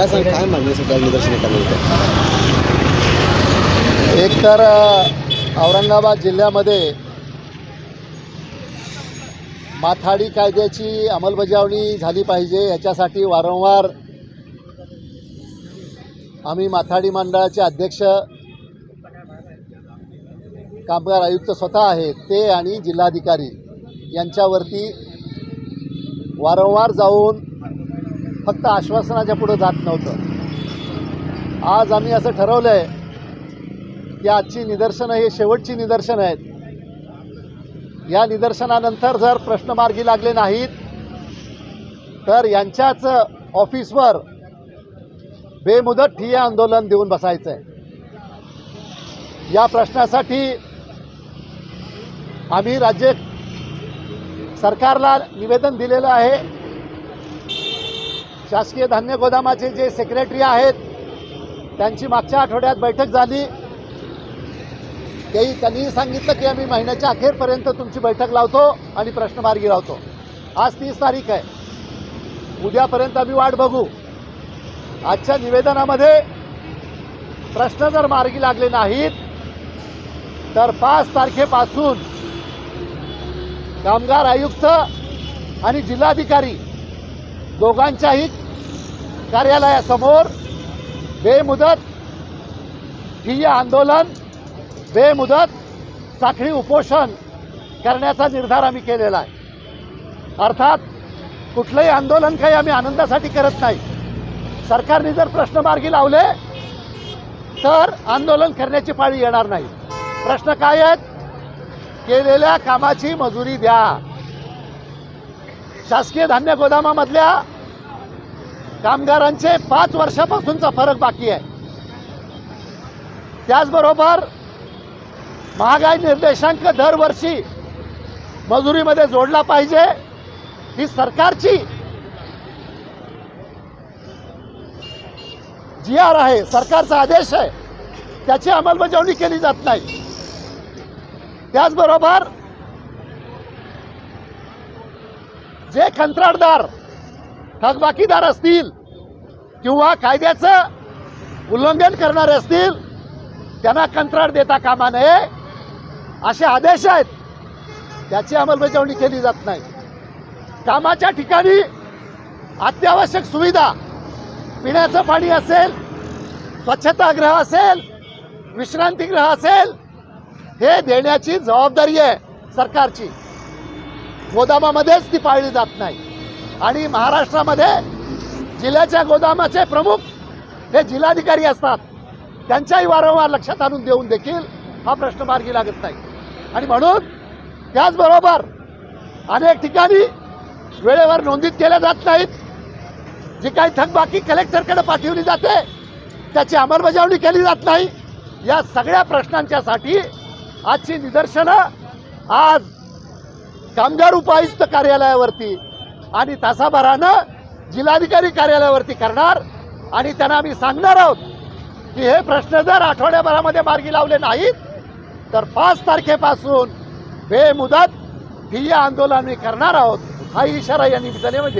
काय सांग काय मागण्यासाठी आज निदर्शने करण्यात एक तर औरंगाबाद जिल्ह्यामध्ये माथाडी कायद्याची अंमलबजावणी झाली पाहिजे. याच्यासाठी वारंवार आम्ही माथाडी मंडळाचे अध्यक्ष कामगार आयुक्त स्वतः आहेत. ते आणि जिल्हाधिकारी यांच्यावरती वारंवार जाऊन फक्त आश्वासनाच्या पुढं जात नव्हतं. आज आम्ही असं ठरवलं आहे की आजची निदर्शनं हे शेवटची निदर्शनं आहेत. या निदर्शनानंतर जर प्रश्न मार्गी लागले नाहीत तर यांच्याच ऑफिसवर बेमुदत ठिय्या आंदोलन देऊन बसायचं आहे या प्रश्नासाठी आम्ही राज्य सरकारला निवेदन दिलेलं आहे. शासकीय धान्य गोदामाचे जे सेक्रेटरी आहेत त्यांची मागच्या आठवड्यात बैठक झाली. तेही त्यांनीही सांगितलं की आम्ही महिन्याच्या अखेरपर्यंत तुमची बैठक लावतो आणि प्रश्न मार्गी लावतो आज तीस तारीख आहे. उद्यापर्यंत आम्ही वाट बघू. आजच्या निवेदनामध्ये प्रश्न जर मार्गी लागले नाहीत तर पाच तारखेपासून कामगार आयुक्त आणि जिल्हाधिकारी दोघांच्याही कार्यालयासमोर बेमुदत ठिय्या आंदोलन बेमुदत साखळी उपोषण करण्याचा निर्धार आम्ही केलेला आहे. अर्थात कुठलंही आंदोलन काही आम्ही आनंदासाठी करत नाही. सरकारने जर प्रश्न मार्गी लावले तर आंदोलन करण्याची पाळी येणार नाही. प्रश्न काय आहेत? केलेल्या कामाची मजुरी द्या. शासकीय धान्य गोदामामधल्या कामगारांचे पाच वर्षापासूनचा फरक बाकी आहे. त्याचबरोबर महागाई निर्देशांक दरवर्षी मजुरीमध्ये जोडला पाहिजे. ही सरकारची जी आर आहे सरकारचा आदेश आहे त्याची अंमलबजावणी केली जात नाही. त्याचबरोबर जे कंत्राटदार थकबाकीदार असतील किंवा कायद्याचं उल्लंघन करणारे असतील त्यांना कंत्राट देता कामा नये. असे आदेश आहेत. त्याची अंमलबजावणी केली जात नाही. कामाच्या ठिकाणी अत्यावश्यक सुविधा पिण्याचं पाणी असेल स्वच्छतागृह असेल विश्रांतीगृह असेल हे देण्याची जबाबदारी आहे सरकारची. गोदामामध्येच ती पाळली जात नाही. आणि महाराष्ट्रामध्ये जिल्ह्याच्या गोदामाचे प्रमुख हे जिल्हाधिकारी असतात. त्यांच्याही वारंवार लक्षात आणून देऊन देखील हा प्रश्न मार्गी लागत नाही. आणि म्हणून त्याचबरोबर अनेक ठिकाणी वेळेवर नोंदीत केल्या जात नाहीत. जी काही थकबाकी कलेक्टरकडे पाठवली जाते त्याची अंमलबजावणी केली जात नाही. या सगळ्या प्रश्नांच्यासाठी आजची निदर्शनं आज कामगार उपायुक्त कार्यालयावरती आणि तासाभरानं जिल्हाधिकारी कार्यालयावरती करणार. आणि त्यांना आम्ही सांगणार आहोत की हे प्रश्न जर आठवड्याभरामध्ये मार्गी लावले नाहीत तर पाच तारखेपासून बेमुदत ठिय्या आंदोलन करणार आहोत हा इशारा या निमित्ताने मी